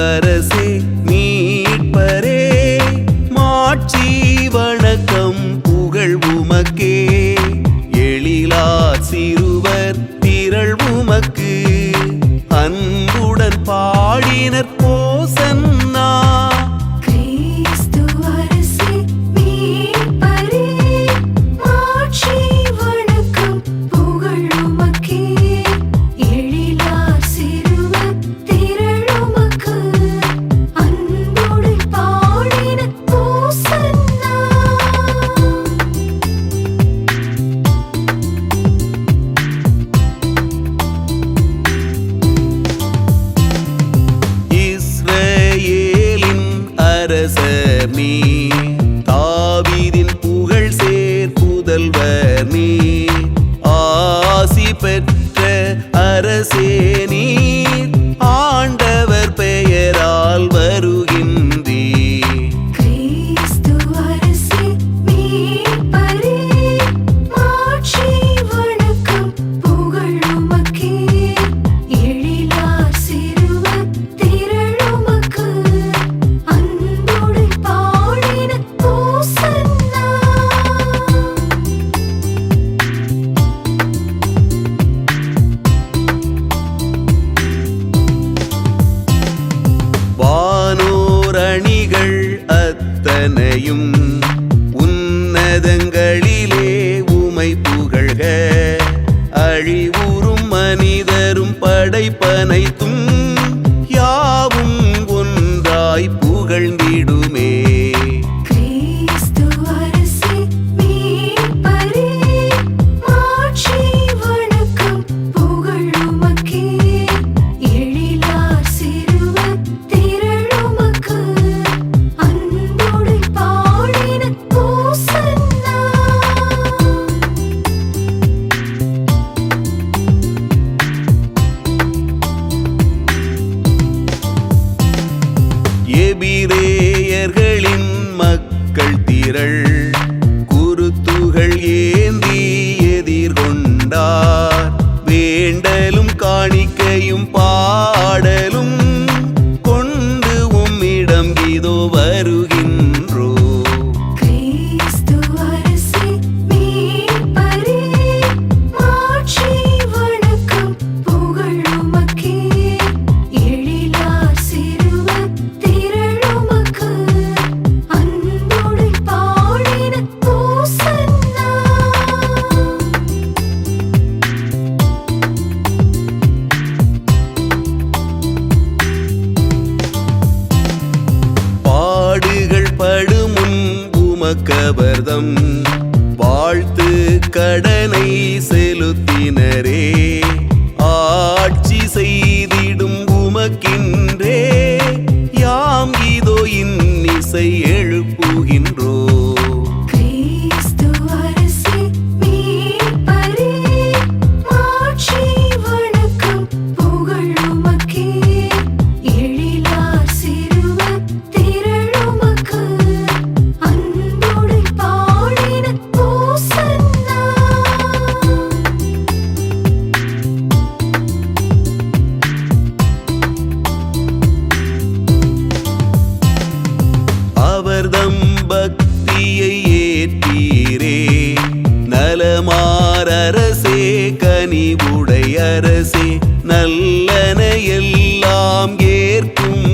அரசே மீட்பரே. மாட்சி வணக்கம் புகழ் உமக்கே. எழிலா சிறுவர் திரள் உமக்கு. அன்புடன் பாடினர் போசன் அரசமீ தாவீதில் புகழ் சேர்ப்புதல்வர். அத்தனையும் உன்னதங்களிலே உமை புகழ்க. அழிவுறும் மனிதரும் படைப்பனைத்தும் யாவும் ஒன்றாய் புகழ்ந்தி எபிரேயர்களின் மக்கள் திரள் கபர்தம் வாழ்த்து கடனை செலுத்தினரே. ஆட்சி செய்திடும் உமக்கின்றே. யாம் இதோ இன்னிசை எழுப்புகின்றோ மாரரசே கனிவுடையரசே நல்லன எல்லாம் ஏற்கும்